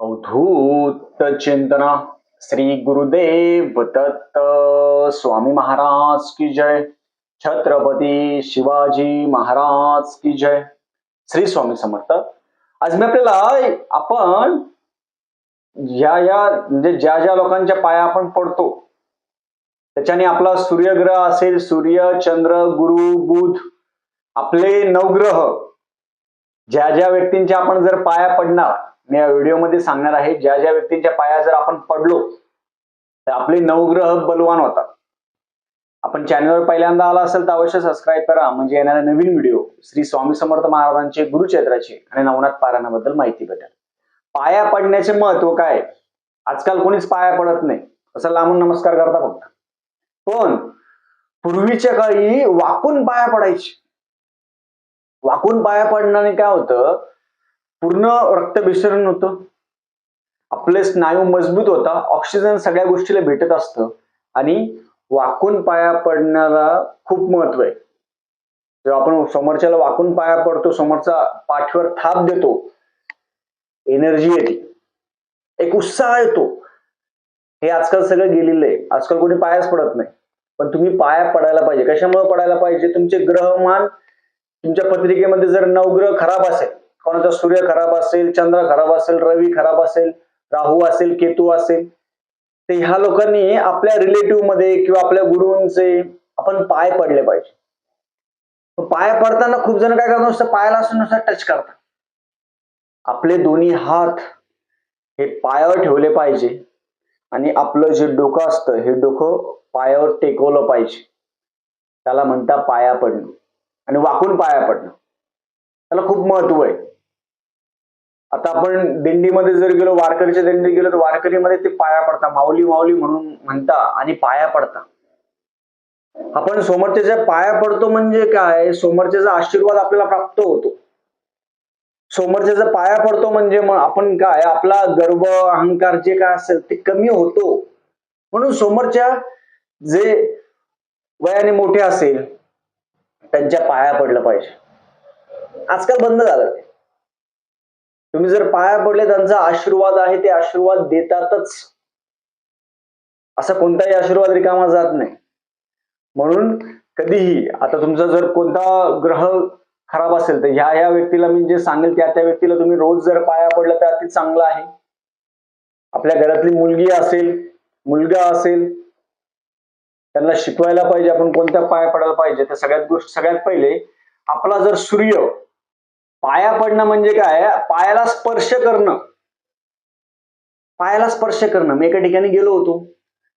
अवधूत चिंतना श्री गुरुदेव दत्त स्वामी महाराज की जय। छत्रपती शिवाजी महाराज की जय। श्री स्वामी समर्थ। आज मी आपल्याला आपण ज्या या म्हणजे ज्या ज्या लोकांच्या पाया आपण पडतो त्याच्याने आपला सूर्यग्रह असेल सूर्य चंद्र गुरु बुध आपले नवग्रह ज्या ज्या व्यक्तींच्या आपण जर पाया पडणार मी या व्हिडिओमध्ये सांगणार आहे ज्या ज्या व्यक्तींच्या पाया जर आपण पडलो तर आपले नवग्रह बलवान होतात. आपण चॅनलवर पहिल्यांदा आला असेल तर अवश्य सबस्क्राईब करा. म्हणजे येणारा नवीन व्हिडिओ श्री स्वामी समर्थ महाराजांचे गुरुचैत्राचे आणि नवनाथ पारायणाबद्दल माहिती भेटेल. पाया पडण्याचे महत्त्व काय? आजकाल कोणीच पाया पडत नाही. असं लांबून नमस्कार करता फक्त. पण पूर्वीच्या काळी वाकून पाया पडायचे. वाकून पाया पडण्याने काय होतं? पूर्ण रक्तभिसरण होतं. आपले स्नायू मजबूत होता. ऑक्सिजन सगळ्या गोष्टीला भेटत असतं. आणि वाकून पाया पडण्याला खूप महत्त्व आहे. जेव्हा आपण समोरच्याला वाकून पाया पडतो समोरचा पाठीवर थाप देतो एनर्जी येते. एक उत्साह येतो. हे आजकाल सगळं गेलेलं आहे. आजकाल कोणी पायाच पडत नाही. पण तुम्ही पाया पडायला पाहिजे. कशामुळे पडायला पाहिजे? तुमचे ग्रहमान तुमच्या पत्रिकेमध्ये जर नवग्रह खराब असेल कोणाचा सूर्य खराब असेल चंद्र खराब असेल रवी खराब असेल राहू असेल केतू असेल तर ह्या लोकांनी आपल्या रिलेटिव्हमध्ये किंवा आपल्या गुरुंचे आपण पाय पडले पाहिजे. पाय पडताना खूप जण काय करतात नुसतं पायाला असं नुसतं टच करतात. आपले दोन्ही हात हे पायावर ठेवले पाहिजे आणि आपलं जे डोकं असतं हे डोकं पायावर टेकवलं पाहिजे. त्याला म्हणता पाया पडणं आणि वाकून पाया पडणं. त्याला खूप महत्त्व आहे. आता आपण दिंडीमध्ये जर गेलो वारकरीच्या दिंडी गेलो तर वारकरीमध्ये ते पाया पडता. माऊली माऊली म्हणून म्हणता आणि पाया पडता. आपण समोरच्याच्या पाया पडतो म्हणजे काय? समोरच्याचा आशीर्वाद आपल्याला प्राप्त होतो. समोरच्याचा पाया पडतो म्हणजे मग आपण काय? आपला गर्व अहंकार जे काय असेल ते कमी होतो. म्हणून समोरच्या जे वयाने मोठे असेल त्यांच्या पाया पडलं पाहिजे. आजकाल बंद झालं ते तुम्ही जर पाया पडले त्यांचा आशीर्वाद आहे ते आशीर्वाद देतातच. असा कोणताही आशीर्वाद रिकामा जात नाही. म्हणून कधीही आता तुमचा जर कोणता ग्रह खराब असेल तर ह्या ह्या व्यक्तीला मी जे सांगेल त्या त्या व्यक्तीला तुम्ही रोज जर पाया पडला तर अति चांगला आहे. आपल्या घरातली मुलगी असेल मुलगा असेल त्यांना शिकवायला पाहिजे आपण कोणत्या पाया पडायला पाहिजे त्या सगळ्यात गोष्ट सगळ्यात पहिले आपला जर सूर्य पाया पडणं म्हणजे काय? पायाला स्पर्श करणं. पायाला स्पर्श करणं. मी एका ठिकाणी गेलो होतो.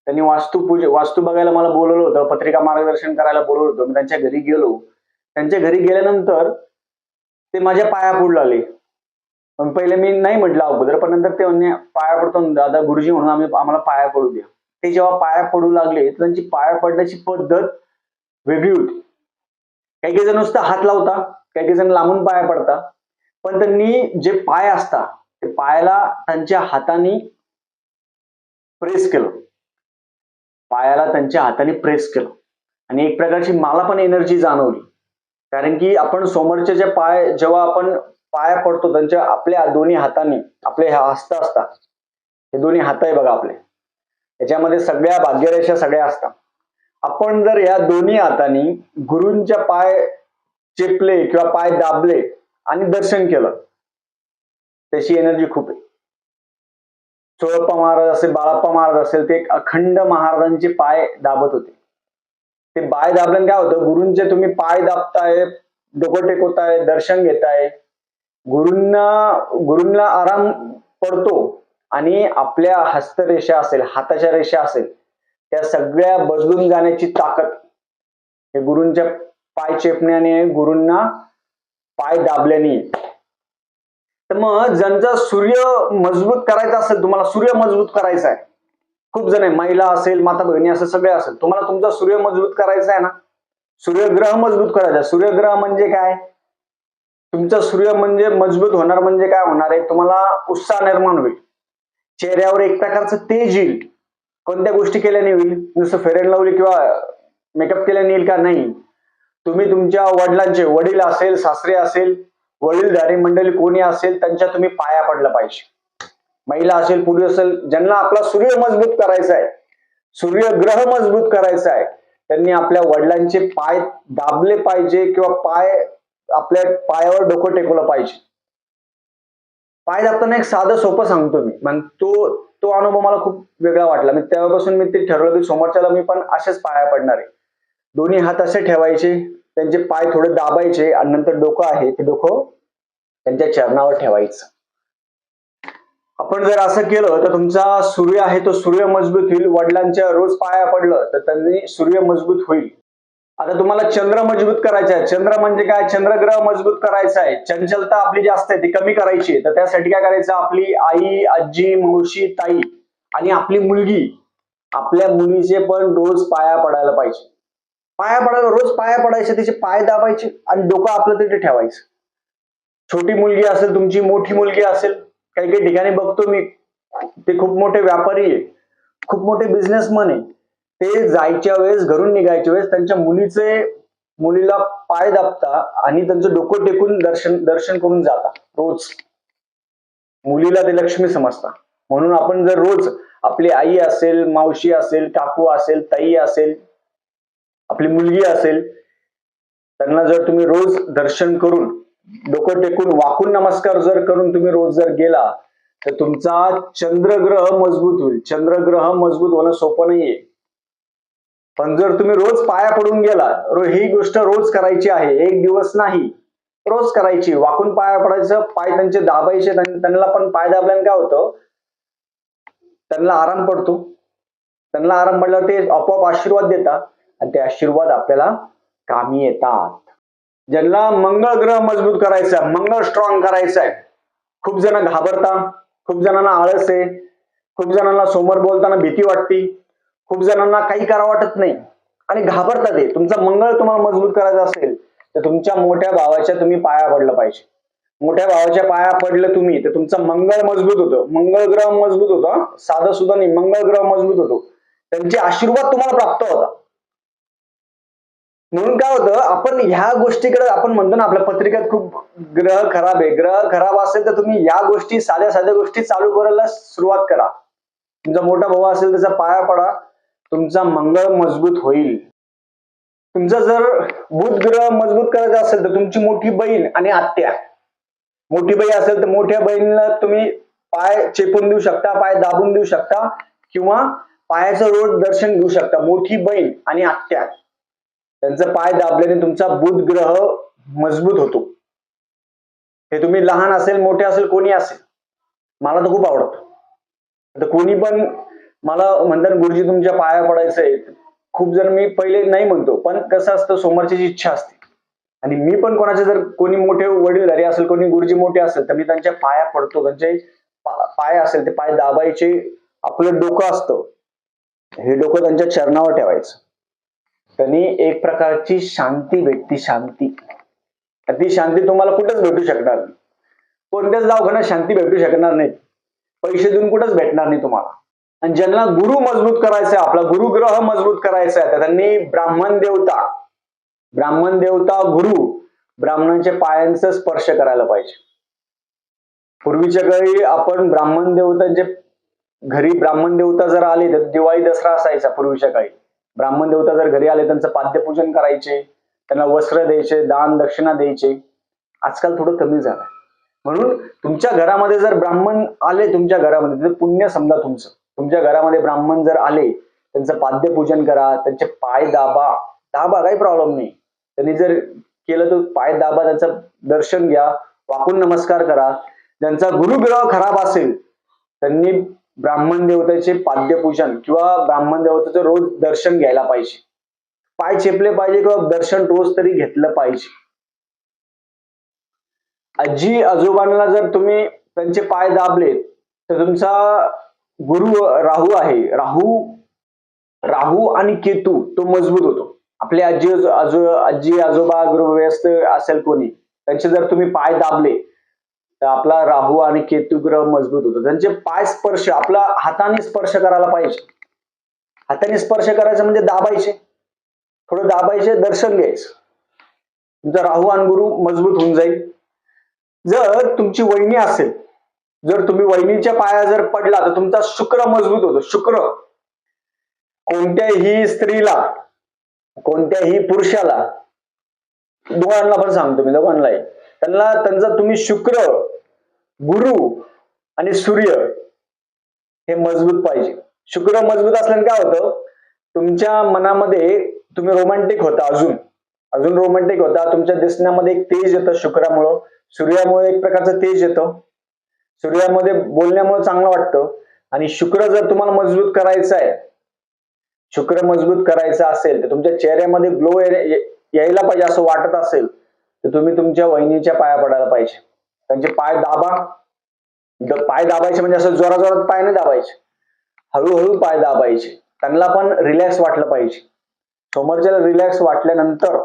त्यांनी वास्तू पूज वास्तू बघायला मला बोलवलं होतं पत्रिका मार्गदर्शन करायला बोलवलं होतं. मी त्यांच्या घरी गेलो. त्यांच्या घरी गेल्यानंतर ते माझ्या पाया पडू लागले पण पहिले मी नाही म्हटलं अगोदर पण नंतर ते म्हणजे पाया पडतो दादा गुरुजी म्हणून आम्ही आम्हाला पाया पडू द्या. ते जेव्हा पाया पडू लागले तर त्यांची पाया पडण्याची पद्धत वेगळी होती. काही काही जण नुसतं हात लावता. काही काही जण लांबून पाया पडता. पण त्यांनी जे पाय असता ते पायाला त्यांच्या हाताने प्रेस केलं. पायाला त्यांच्या हाताने प्रेस केलं. आणि एक प्रकारची मला पण एनर्जी जाणवली. कारण की आपण समोरच्या जे पाय जेव्हा आपण पाया पडतो त्यांच्या आपल्या दोन्ही हाताने आपले हे हस्त असतात. हे दोन्ही हात आहे बघा आपले. त्याच्यामध्ये सगळ्या भाग्यरेषा सगळ्या असतात. आपण जर या दोन्ही हाताने गुरूंच्या पाय चेपले किंवा पाय दाबले आणि दर्शन केलं. त्याची एनर्जी खूप आहे. चोळप्पा महाराज असेल बाळप्पा महाराज असेल ते एक अखंड महाराजांचे पाय दाबत होते. ते पाय दाबल्याने काय होतं? गुरूंचे तुम्ही पाय दाबताय डोकं टेकवताय दर्शन घेताय. गुरूंना गुरूंना आराम पडतो आणि आपल्या हस्तरेषा असेल हाताच्या रेषा असेल त्या सगळ्या बदलून जाण्याची ताकद हे गुरूंच्या पाय चेपण्याने गुरूंना पाय दाबल्याने. तर मग ज्यांचा सूर्य मजबूत करायचा असेल तुम्हाला सूर्य मजबूत करायचा आहे. खूप जण आहे महिला असेल माता भगिनी असेल सगळे असेल. तुम्हाला तुमचा सूर्य मजबूत करायचा आहे ना? सूर्यग्रह मजबूत करायचा सूर्यग्रह म्हणजे काय? तुमचा सूर्य म्हणजे मजबूत होणार म्हणजे काय होणार आहे? तुम्हाला उत्साह निर्माण होईल. चेहऱ्यावर एक प्रकारचं तेज येईल. कोणत्या गोष्टी केल्याने होईल? नुसतं फेरेन लावली किंवा मेकअप केल्याने येईल का? नाही. तुम्ही तुमच्या वडिलांचे वडील असेल सासरे असेल वडीलधारी मंडळी कोणी असेल त्यांच्या तुम्ही पाया पडलं पाहिजे. महिला असेल पुरुष असेल ज्यांना आपला सूर्य मजबूत करायचा आहे सूर्य ग्रह मजबूत करायचा आहे त्यांनी आपल्या वडिलांचे पाय दाबले पाहिजे किंवा पाय आपल्या पायावर डोकं टेकवलं पाहिजे. पाय दाबताना एक साधं सोपं सांगतो मी. मग तो तो अनुभव मला खूप वेगळा वाटला. मी तेव्हापासून मी ते ठरवलं की समोरच्याला मी पण असेच पाया पडणार आहे. दोन्ही हात असे ठेवायचे त्यांचे पाय थोडे दाबायचे आणि नंतर डोकं आहे ते डोकं त्यांच्या चरणावर ठेवायचं. आपण जर असं केलं तर तुमचा सूर्य आहे तो सूर्य मजबूत होईल वडिलांच्या रोज पाया पडलं तर त्यांनी सूर्य मजबूत होईल. आता तुम्हाला चंद्र मजबूत करायचा आहे. चंद्र म्हणजे काय? चंद्रग्रह मजबूत करायचा आहे. चंचलता आपली जास्त आहे ती कमी करायची आहे. तर त्यासाठी काय करायचं? आपली आई आजी मावशी ताई आणि आपली मुलगी आपल्या मुलीचे पण रोज पाया पडायला पाहिजे. पाया पडायला रोज पाया पडायचे तिचे पाय दाबायचे आणि डोकं आपलं तिथे ठेवायचं. छोटी मुलगी असेल तुमची मोठी मुलगी असेल काही काही ठिकाणी बघतो मी ते खूप मोठे व्यापारी आहे खूप मोठे बिझनेसमन आहे. ते जायच्या वेळेस घरून निघायच्या वेळेस त्यांच्या मुलीचे मुलीला पाय दाबता आणि त्यांचं डोकं टेकून दर्शन दर्शन करून जाता रोज. मुलीला ते लक्ष्मी समजता म्हणून आपण जर रोज आपली आई असेल मावशी असेल काकू असेल ताई असेल आपली मुलगी असेल त्यांना जर तुम्ही रोज दर्शन करून डोकं टेकून वाकून नमस्कार जर करून तुम्ही रोज जर गेला तर तुमचा चंद्रग्रह मजबूत होईल. चंद्रग्रह मजबूत होणं सोपं नाहीये. पण जर तुम्ही रोज पाया पडून गेला ही गोष्ट रोज करायची आहे एक दिवस नाही रोज करायची. वाकून पाया पडायचं पाय त्यांचे दाबायचे त्यांना पण पाय दाबल्याने काय होतं? त्यांना आराम पडतो. त्यांना आराम पडल्यावर ते आपोआप आशीर्वाद देतात. आणि ते आशीर्वाद आपल्याला कामी येतात. ज्यांना मंगळ ग्रह मजबूत करायचा आहे, मंगळ स्ट्रॉंग करायचा आहे खूप जण घाबरता खूप जणांना आळस आहे खूप जणांना समोर बोलताना भीती वाटते खूप जणांना काही करा वाटत नाही आणि घाबरतात ते. तुमचा मंगळ तुम्हाला मजबूत करायचा असेल तर तुमच्या मोठ्या भावाच्या तुम्ही पाया पडलं पाहिजे. मोठ्या भावाच्या पाया पडलं तुम्ही तर तुमचं मंगळ मजबूत होतं. मंगळ ग्रह मजबूत होतं साधं सुद्धा नाही मंगळ ग्रह मजबूत होतो. त्यांचे आशीर्वाद तुम्हाला प्राप्त होता म्हणून काय होतं आपण ह्या गोष्टीकडे आपण म्हणतो ना आपल्या पत्रिकेत खूप ग्रह खराब आहे. ग्रह खराब असेल तर तुम्ही या गोष्टी साध्या साध्या गोष्टी चालू करायला सुरुवात करा. तुमचा मोठा भाऊ असेल त्याचा पाया पडा. तुमचा मंगळ मजबूत होईल. तुमचा जर बुध ग्रह मजबूत करायचा असेल तर तुमची मोठी बहीण आणि आत्या. मोठी बहीण असेल तर मोठ्या बहिणीला तुम्ही पाय चेपून देऊ शकता पाय दाबून देऊ शकता किंवा पायाचं रोज दर्शन घेऊ शकता. मोठी बहीण आणि आत्या. त्यांचा पाय दाबल्याने तुमचा बुध ग्रह मजबूत होतो. हे तुम्ही लहान असेल मोठे असेल कोणी असेल मला तर खूप आवडतं. आता कोणी पण मला म्हणतात गुरुजी तुमच्या पाया पडायचंय. खूप जण मी पहिले नाही म्हणतो पण कसं असतं समोरची इच्छा असते. आणि मी पण कोणाचे जर कोणी मोठे वडीलधारी असेल कोणी गुरुजी मोठे असेल तर मी त्यांच्या पाया पडतो त्यांचे पाय असेल ते पाय दाबायचे आपलं डोकं असतं. हे डोकं त्यांच्या चरणावर ठेवायचं. त्यांनी एक प्रकारची शांती भेटती शांती. ती शांती तुम्हाला कुठेच भेटू शकणार नाही. कोणत्याच दवाखान्यात शांती भेटू शकणार नाही. पैसे देऊन कुठेच भेटणार नाही तुम्हाला. आणि ज्यांना गुरु मजबूत करायचा आहे आपला गुरुग्रह मजबूत करायचा आहे तर त्यांनी ब्राह्मण देवता ब्राह्मण देवता गुरु ब्राह्मणांच्या पायांचा स्पर्श करायला पाहिजे. पूर्वीच्या काळी आपण ब्राह्मण देवतांचे घरी ब्राह्मण देवता जर आले तर दिवाळी दसरा असायचा पूर्वीच्या काळी. ब्राह्मण देवता जर घरी आले त्यांचं पाद्यपूजन करायचे त्यांना वस्त्र द्यायचे दान दक्षिणा द्यायचे. आजकाल थोडं कमी झालं म्हणून तुमच्या घरामध्ये जर ब्राह्मण आले तुमच्या घरामध्ये तर पुण्य समजा तुमचं. तुमच्या घरामध्ये ब्राह्मण जर आले त्यांचं पाद्यपूजन करा त्यांचे पाय दाबा. दाबा काही प्रॉब्लेम नाही. त्यांनी जर केलं तर पाय दाबा त्यांचं दर्शन घ्या वाकून नमस्कार करा. ज्यांचा गुरुग्रह खराब असेल त्यांनी ब्राह्मण देवतेचे पाद्यपूजन किंवा ब्राह्मण देवतेचं रोज दर्शन घ्यायला पाहिजे. पाय चेपले पाहिजे किंवा दर्शन रोज तरी घेतलं पाहिजे. आजी आजोबांना जर तुम्ही त्यांचे पाय दाबले तर तुमचा गुरु राहू आहे. राहू राहू आणि केतू तो मजबूत होतो. आपले आजी आजो आजी आजोबा गृहस्थ असेल कोणी त्यांचे जर तुम्ही पाय दाबले आपला राहू आणि केतू ग्रह मजबूत होतो. त्यांचे पाय स्पर्श आपला हाताने स्पर्श करायला पाहिजे. हाताने स्पर्श करायचं म्हणजे दाबायचे. थोडं दाबायचे दर्शन घ्यायचं. तुमचा राहू आणि गुरु मजबूत होऊन जाईल. जर तुमची वहिनी असेल जर तुम्ही वहिनीच्या पाया जर पडला तर तुमचा शुक्र मजबूत होतो. शुक्र. कोणत्याही स्त्रीला कोणत्याही पुरुषाला दोघांना पण सांगतो मी दोघांनाही. त्यांना त्यांचा तुम्ही शुक्र गुरु आणि सूर्य हे मजबूत पाहिजे. शुक्र मजबूत असल्याने काय होतं? तुमच्या मनामध्ये तुम्ही रोमॅन्टिक होता अजून. अजून रोमॅन्टिक होता. तुमच्या दिसण्यामध्ये एक तेज येतं शुक्रामुळं. सूर्यामुळे एक प्रकारचं तेज येतं. सूर्यामध्ये बोलण्यामुळे चांगलं वाटतं. आणि शुक्र जर तुम्हाला मजबूत करायचं आहे शुक्र मजबूत करायचा असेल तर तुमच्या चेहऱ्यामध्ये ग्लो यायला पाहिजे असं वाटत असेल तर तुम्ही तुमच्या वहिनीच्या पाया पडायला पाहिजे. त्यांचे पाय दाबा. पाय दाबायचे म्हणजे असं जोरा जोरात पाय नाही दाबायचे. हळूहळू पाय दाबायचे. त्यांना पण रिलॅक्स वाटलं पाहिजे. समोरच्याला रिलॅक्स वाटल्यानंतर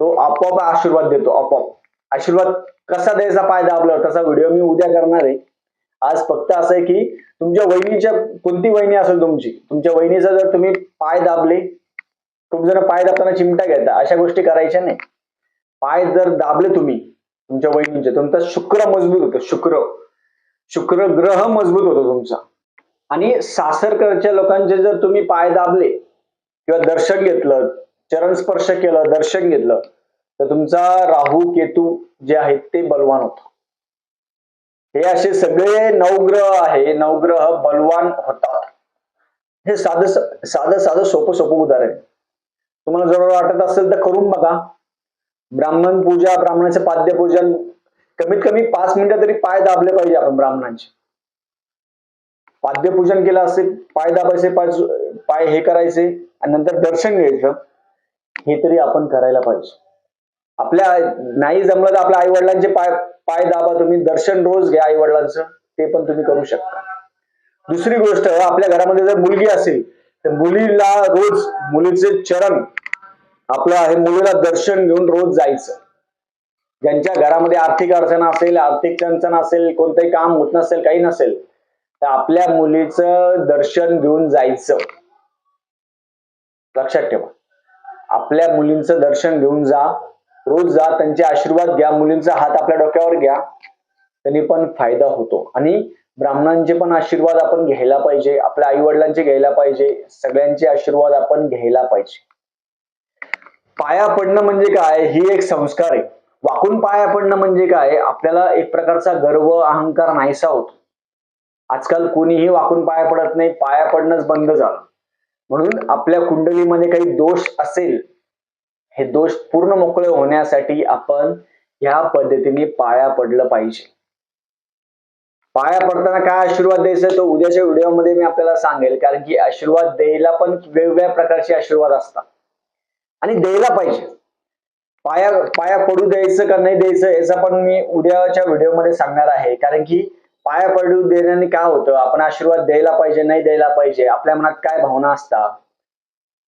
तो आपोआप आशीर्वाद देतो आपोआप. आशीर्वाद कसा द्यायचा पाय दाबल्यावर? तसा व्हिडिओ मी उद्या करणार आहे. आज फक्त असं आहे की तुमच्या वहिनीच्या कोणती वहिनी असेल तुमची? तुमच्या वहिनीचा जर तुम्ही पाय दाबले खूप जण पाय दाबताना चिमटा घेता अशा गोष्टी करायच्या नाही. पाय जर दाबले तुम्ही तुमच्या वहिनीचे तुमचा शुक्र मजबूत होतो शुक्र. शुक्र ग्रह मजबूत होतो तुमचा. आणि सासरकडच्या लोकांचे जर तुम्ही पाय दाबले किंवा दर्शन घेतलं चरण स्पर्श केलं दर्शन घेतलं तर तुमचा राहू केतू जे आहेत ते बलवान होत हे असे सगळे नवग्रह आहे. नवग्रह बलवान होतात. हे साधं साधं साधं सोपं सोपं उदाहरण तुम्हाला जर वाटत असेल तर करून बघा. ब्राह्मण पूजा ब्राह्मणाचं पाद्यपूजन कमीत कमी पाच मिनिटं तरी पाय दाबले पाहिजे आपण ब्राह्मणांचे. पाद्यपूजन केलं असेल पाय दाबायचे पाय पाय हे करायचे आणि नंतर दर्शन घ्यायचं हे तरी आपण करायला पाहिजे. आपल्या नाही जमलं तर आपल्या आई वडिलांचे पाय पाय दाबा तुम्ही दर्शन रोज घ्या आई वडिलांचं ते पण तुम्ही करू शकता. दुसरी गोष्ट आपल्या घरामध्ये जर मुलगी असेल तर मुलीला रोज मुलीचे चरण आपल्या मुलीला दर्शन घेऊन रोज जायचं. ज्यांच्या घरामध्ये आर्थिक अडचण असेल आर्थिक चणचण असेल कोणतंही काम होत नसेल काही नसेल तर आपल्या मुलीचं दर्शन घेऊन जायचं. लक्षात ठेवा. आपल्या मुलींचं दर्शन घेऊन जा. रोज जा त्यांचे आशीर्वाद घ्या. मुलींचा हात आपल्या डोक्यावर घ्या. त्यांनी पण फायदा होतो. आणि ब्राह्मणांचे पण आशीर्वाद आपण घ्यायला पाहिजे. आपल्या आई वडिलांचे घ्यायला पाहिजे. सगळ्यांचे आशीर्वाद आपण घ्यायला पाहिजे. पाया पडणं म्हणजे काय? ही एक संस्कार आहे. वाकून पाया पडणं म्हणजे काय? आपल्याला एक प्रकारचा गर्व अहंकार नाहीसा होतो. आजकाल कोणीही वाकून पाया पडत नाही पाया पडणंच बंद झालं. म्हणून आपल्या कुंडलीमध्ये काही दोष असेल हे दोष पूर्ण मोकळे होण्यासाठी आपण ह्या पद्धतीने पाया पडलं पाहिजे. पाया पडताना काय आशीर्वाद द्यायचा तो उद्याच्या व्हिडिओमध्ये मी आपल्याला सांगेल. कारण की आशीर्वाद द्यायला पण वेगवेगळ्या प्रकारचे आशीर्वाद असतात. आणि द्यायला पाहिजे. पाया पाया पडू द्यायचं का नाही द्यायचं याचा पण मी उद्याच्या व्हिडिओमध्ये सांगणार आहे. कारण की पाया पडू देण्याने काय होतं? आपण आशीर्वाद द्यायला पाहिजे नाही द्यायला पाहिजे? आपल्या मनात काय भावना असतात?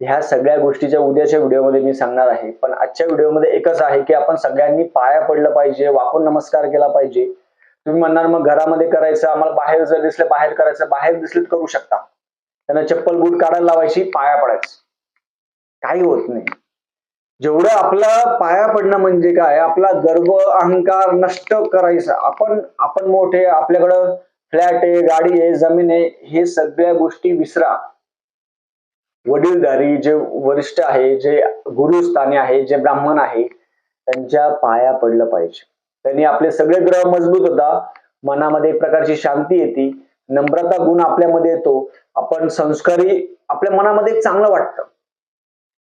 ह्या सगळ्या गोष्टीच्या उद्याच्या व्हिडिओमध्ये मी सांगणार आहे. पण आजच्या व्हिडिओमध्ये एकच आहे की आपण सगळ्यांनी पाया पडलं पाहिजे वाकून नमस्कार केला पाहिजे. तुम्ही म्हणणार मग घरामध्ये करायचं आम्हाला बाहेर जर दिसलं बाहेर करायचं बाहेर दिसलं करू शकता. त्यांना चप्पल बूट काढायला लावायची पाया पडायचं. काही होत नाही. जेवढं आपला पाया पडणं म्हणजे काय? आपला गर्व अहंकार नष्ट करायचा. आपण आपण मोठे आपल्याकडं फ्लॅट आहे गाडी आहे जमीन आहे हे सगळ्या गोष्टी विसरा. वडीलधारी जे वरिष्ठ आहे जे गुरुस्थानी आहे जे ब्राह्मण आहे त्यांच्या पाया पडलं पाहिजे. त्यांनी आपले सगळे ग्रह मजबूत होता. मनामध्ये एक प्रकारची शांती येते. नम्रता गुण आपल्यामध्ये येतो. आपण संस्कारी आपल्या मनामध्ये चांगलं वाटतं.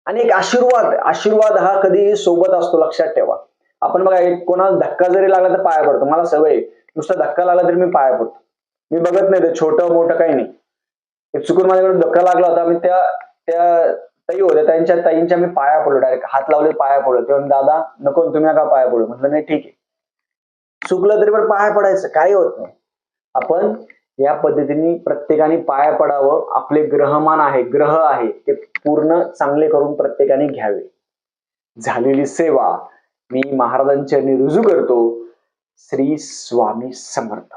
आणि एक आशीर्वाद आशीर्वाद हा कधी सोबत असतो लक्षात ठेवा. आपण बघा एक कोणाला धक्का जरी लागला तर पाया पडतो. मला सवय नुसता धक्का लागला तरी मी पाया पडतो. मी बघत नाही ते छोटं मोठं काही नाही. एक चुकून माझ्याकडे धक्का लागला होता. मी त्या त्या ताई होत्या. त्यांच्या ताईंच्या मी पाया पडलो. डायरेक्ट हात लावले पाया पडलो. तेव्हा दादा नको तुम्ही नका पाया पडू. म्हटलं नाही ठीक आहे. चुकलं तरी पण पाया पडायचं. काही होत नाही. आपण या पद्धतीने प्रत्येकाने पाया पडावं आपले ग्रहमान आहे ग्रह आहे ते पूर्ण चांगले करून प्रत्येकाने घ्यावे. झालेली सेवा मी महाराजांच्या रुजू करतो. श्री स्वामी समर्थ.